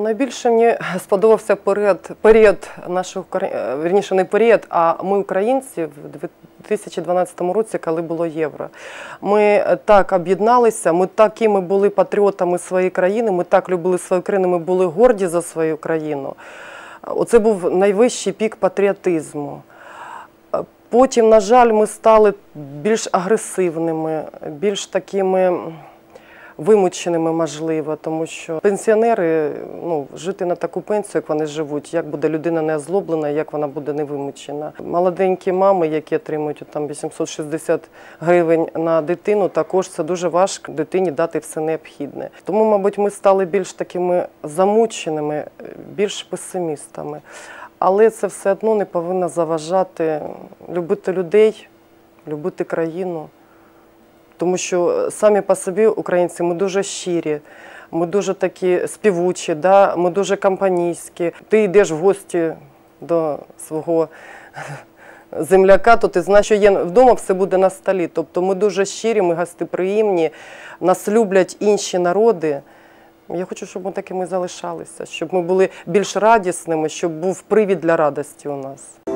Найбільше мені сподобався період, період нашого е, вірніше не період, а ми українці в 2012 році, коли було євро. Ми е, так об'єдналися, ми такими були патріотами своєї країни, ми так любили свою країну, ми були горді за свою країну. Оце був найвищий пік патріотизму. Е, Потім, на жаль, ми стали більш агресивними, більш такими вимученими, можливо, тому що пенсіонери ну, жити на таку пенсію, як вони живуть, як буде людина не озлоблена, як вона буде не вимучена. Молоденькі мами, які отримують там 860 гривень на дитину, також це дуже важко дитині дати все необхідне. Тому, мабуть, ми стали більш такими замученими, більш песимістами. Але це все одно не повинно заважати любити людей, любити країну. Тому що самі по собі українці ми дуже щирі, ми дуже такі співучі, да? ми дуже компанійські. Ти йдеш в гості до свого земляка, то ти знаєш, що є вдома все буде на столі. Тобто ми дуже щирі, ми гостеприємні, нас люблять інші народи. Я хочу, щоб ми такими залишалися, щоб ми були більш радісними, щоб був привід для радості у нас.